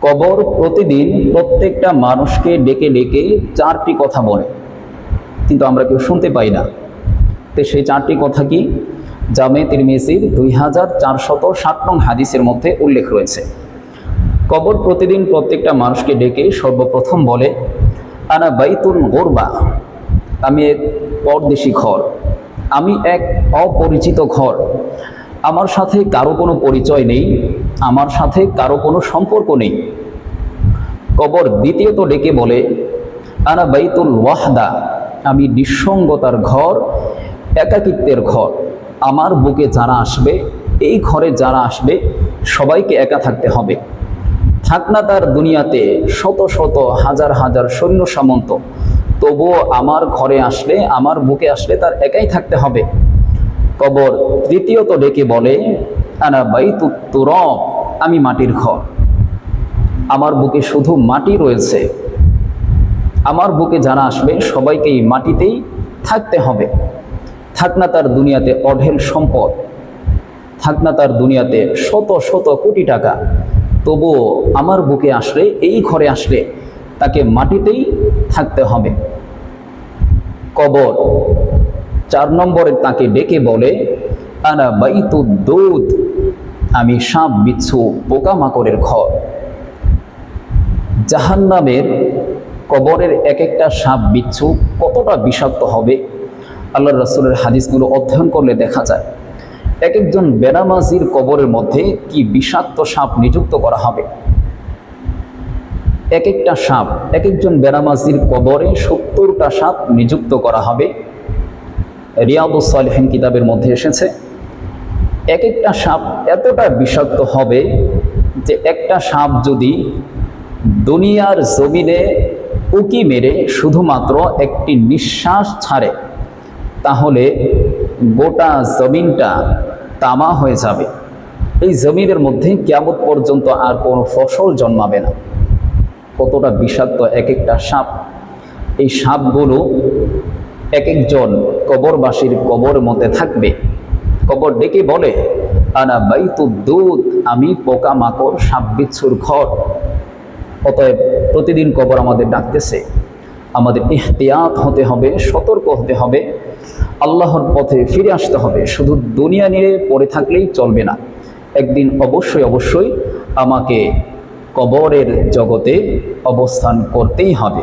কবর প্রতিদিন প্রত্যেকটা মানুষকে ডেকে ডেকে চারটি কথা বলে। কিন্তু আমরা কেউ শুনতে পাই না। তো সেই চারটি কথা কি? জামে তিরমিজির দুই হাজার চারশত ষাট নং হাদিসের মধ্যে উল্লেখ রয়েছে। কবর প্রতিদিন প্রত্যেকটা মানুষকে ডেকে সর্বপ্রথম বলে, আনা বাইতুল গোরবা, আমি এক পরদেশি ঘর। আমি এক অপরিচিত ঘর। আমার সাথে কারও কোনো পরিচয় নেই। আমার সাথে কারও কোনো সম্পর্ক নেই। কবর দ্বিতীয়ত ডেকে বলে, আনা বাইতুল ওয়াহদা, আমি নিঃসঙ্গতার ঘর, একাকিত্বের ঘর। আমার বুকে যারা আসবে, এই ঘরে যারা আসবে, সবাইকে একা থাকতে হবে। থাক না তার দুনিয়াতে শত শত হাজার হাজার সৈন্য সামন্ত, তবুও আমার ঘরে আসলে, আমার বুকে আসলে তার একাই থাকতে হবে। কবর তৃতীয়ত ডেকে বলে, আনা বাইতু তুরব আমি মাটির ঘর। আমার বুকে শুধু মাটি রয়েছে। আমার বুকে যারা আসবে, সবাইকেই মাটিতেই থাকতে হবে। থাক না তার দুনিয়াতে অঢেল সম্পদ। থাক না তার দুনিয়াতে শত শত কোটি টাকা। তবুও আমার বুকে আসলে, এই ঘরে আসলে তাকে মাটিতেই থাকতে হবে। কবর চার নম্বরে তাকে ডেকে বলে, আনা বাইতু দুধ আমি সাপ বিচ্ছু পোকামাকড়ের ঘর। জাহান্নামের কবরের এক একটা সাপ বিচ্ছু কতটা বিষাক্ত হবে? আল্লাহ রসুলের হাদিসগুলো অধ্যয়ন করলে দেখা যায় এক একজন বেনামাজির কবরের মধ্যে কি বিষাক্ত সাপ নিযুক্ত করা হবে? এক একটা সাপ এক একজন বেনামাজির কবরে সত্তরটা সাপ নিযুক্ত করা হবে। রিয়াদুসালেহন কিতাবের মধ্যে এসেছে এক একটা সাপ এতটা বিষাক্ত হবে যে একটা সাপ যদি দুনিয়ার জমিনে উকি মেরে শুধুমাত্র একটি নিঃশ্বাস ছাড়ে, তাহলে গোটা জমিনটা তামা হয়ে যাবে। এই জমিনের মধ্যে কেমন পর্যন্ত আর কোনো ফসল জন্মাবে না। কতটা বিষাক্ত এক একটা সাপ। এই সাপগুলো এক একজন কবরবাসীর কবরের মতে থাকবে। কবর ডেকে বলে, আনা বাইতু দুধ, আমি পোকা মাকড় সাপ বিচ্ছুর ঘর। অতএব প্রতিদিন কবর আমাদের ডাকতেছে। আমাদের ইহতিয়াত হতে হবে, সতর্ক হতে হবে। আল্লাহর পথে ফিরে আসতে হবে। শুধু দুনিয়া নিয়ে পড়ে থাকলেই চলবে না। একদিন অবশ্যই অবশ্যই আমাকে কবরের জগতে অবস্থান করতেই হবে।